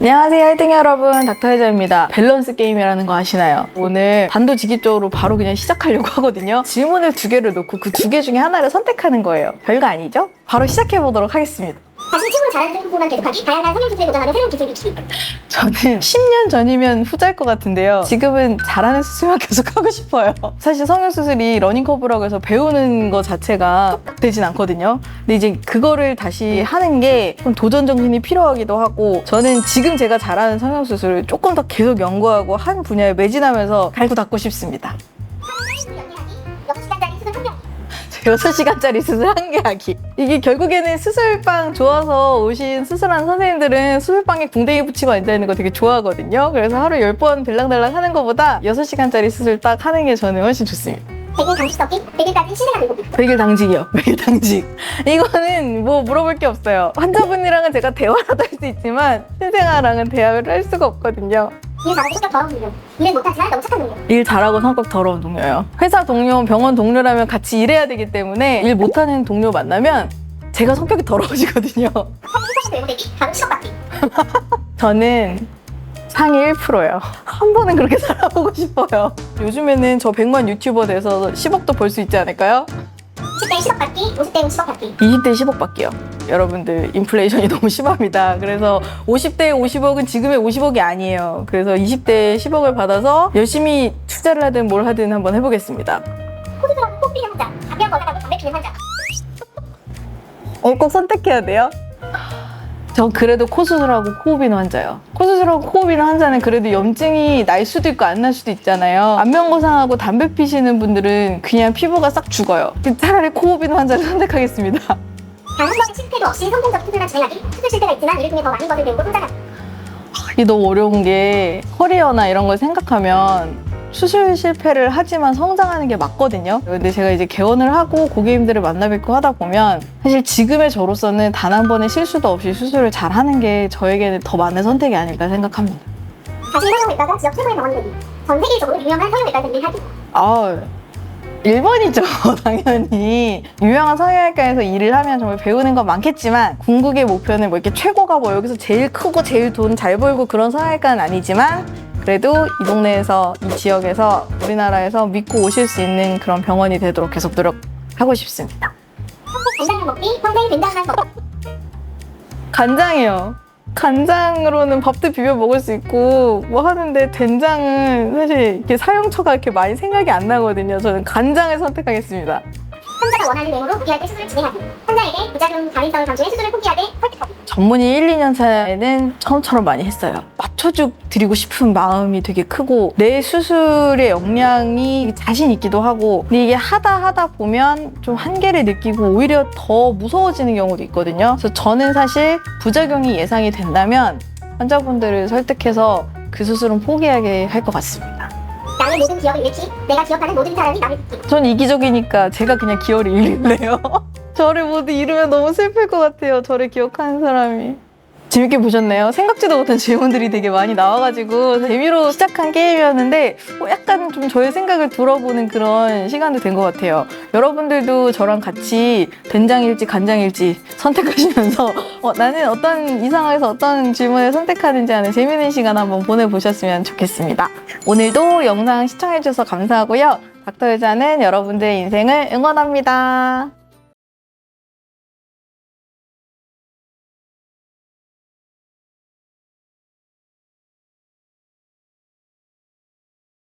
안녕하세요 1등 여러분. 닥터혜자입니다. 밸런스 게임이라는 거 아시나요? 오늘 단도직입적으로 바로 그냥 시작하려고 하거든요. 질문을 두 개를 놓고 그 두 개 중에 하나를 선택하는 거예요. 별거 아니죠? 바로 시작해보도록 하겠습니다 자신이 최고로 잘하는 후보만 계속하기, 다양한 성형 기술에 도전하는 새로운 기술 익히기. 저는 10년 전이면 후자일 것 같은데요. 지금은 잘하는 수술만 계속 하고 싶어요. 사실 성형수술이 러닝커브라고 해서 배우는 것 자체가 되진 않거든요. 근데 이제 그거를 다시 하는 게 좀 도전 정신이 필요하기도 하고 저는 지금 제가 잘하는 성형수술을 조금 더 계속 연구하고 한 분야에 매진하면서 갈고 닦고 싶습니다. 6시간짜리 수술 한 명. 6시간짜리 수술 한 개 하기. 이게 결국에는 수술방 좋아서 오신 수술한 선생님들은 수술방에 궁뎅이 붙이고 앉아있는 거 되게 좋아하거든요. 그래서 하루 10번 들랑달랑 하는 것보다 6시간짜리 수술 딱 하는 게 저는 훨씬 좋습니다. 100일 강식 섞기, 100일까지 실생활 일곱기. 100일 당직이요. 100일 당직. 이거는 뭐 물어볼 게 없어요. 환자분이랑은 제가 대화라도 할 수 있지만 신생아랑은 대화를 할 수가 없거든요. 일 잘하고 성격 더러운 동료. 일은 못하지만 너무 착한 동료. 일 잘하고 성격 더러운 동료예요. 회사 동료, 병원 동료라면 같이 일해야 되기 때문에 일 못하는 동료 만나면 제가 성격이 더러워지거든요. 성격 외모되기, 바로 10억 받기. 저는 상위 1%요. 한 번은 그렇게 살아보고 싶어요. 요즘에는 저 100만 유튜버 돼서 10억도 벌 수 있지 않을까요? 10대 10억 받기, 50대 10억 받기. 20대 10억 밖에요. 여러분들 인플레이션이 너무 심합니다. 그래서 50대 50억은 지금의 50억이 아니에요. 그래서 20대 10억을 받아서 열심히 투자를 하든 뭘 하든 한번 해보겠습니다. 꼭 피는 환자. 담배한 거나가고 담배 피는 환자. 어, 꼭 선택해야 돼요? 저 그래도 코 수술하고 코 비는 환자요. 코 수술하고 코 비는 환자는 그래도 염증이 날 수도 있고 안 날 수도 있잖아요. 안면거상하고 담배 피시는 분들은 그냥 피부가 싹 죽어요. 차라리 코 비는 환자를 선택하겠습니다. 번의 실패도 없이 성공적 수술만 진행하기. 수술 실패가 있지만 이를 통해 더 많은 것을 배우고 성장하기. 이게 너무 어려운 게 커리어나 이런 걸 생각하면 수술 실패를 하지만 성장하는 게 맞거든요. 근데 제가 이제 개원을 하고 고객님들을 만나 뵙고 하다 보면 사실 지금의 저로서는 단 한 번의 실수도 없이 수술을 잘 하는 게 저에게는 더 많은 선택이 아닐까 생각합니다. 자신이 성형외과가 지역 최고의 병원이 되기. 전 세계적으로 유명한 성형외과들이 하기. 아, 1번이죠, 당연히. 유명한 성형외과에서 일을 하면 정말 배우는 건 많겠지만, 궁극의 목표는 뭐 이렇게 최고가 뭐 여기서 제일 크고 제일 돈 잘 벌고 그런 성형외과는 아니지만, 그래도 이 동네에서, 이 지역에서, 우리나라에서 믿고 오실 수 있는 그런 병원이 되도록 계속 노력하고 싶습니다. 간장이요. 간장으로는 밥도 비벼 먹을 수 있고 뭐 하는데 된장은 사실 이렇게 사용처가 이렇게 많이 생각이 안 나거든요. 저는 간장을 선택하겠습니다. 환자가 원하는 외모로 포기할 때 수술을 진행하기. 환자에게 부작용 가능성을 감수해 수술을 포기하되 설득하기. 전문의 1, 2년 차에는 처음처럼 많이 했어요. 맞춰주 드리고 싶은 마음이 되게 크고 내 수술의 역량이 자신 있기도 하고 근데 이게 하다 하다 보면 좀 한계를 느끼고 오히려 더 무서워지는 경우도 있거든요. 그래서 저는 사실 부작용이 예상이 된다면 환자분들을 설득해서 그 수술은 포기하게 할 것 같습니다. 나의 모든 기억을 잃기. 내가 기억하는 모든 사람이 나를 잊기. 전 이기적이니까 제가 그냥 기어를 잃을래요. 저를 모두 잃으면 너무 슬플 것 같아요. 저를 기억하는 사람이. 재밌게 보셨나요? 생각지도 못한 질문들이 되게 많이 나와가지고 재미로 시작한 게임이었는데 어, 약간 좀 저의 생각을 들어보는 그런 시간도 된 것 같아요. 여러분들도 저랑 같이 된장일지 간장일지 선택하시면서 어, 나는 어떤 이 상황에서 어떤 질문을 선택하는지 하는 재미있는 시간 한번 보내보셨으면 좋겠습니다. 오늘도 영상 시청해주셔서 감사하고요. 닥터 의자는 여러분들의 인생을 응원합니다.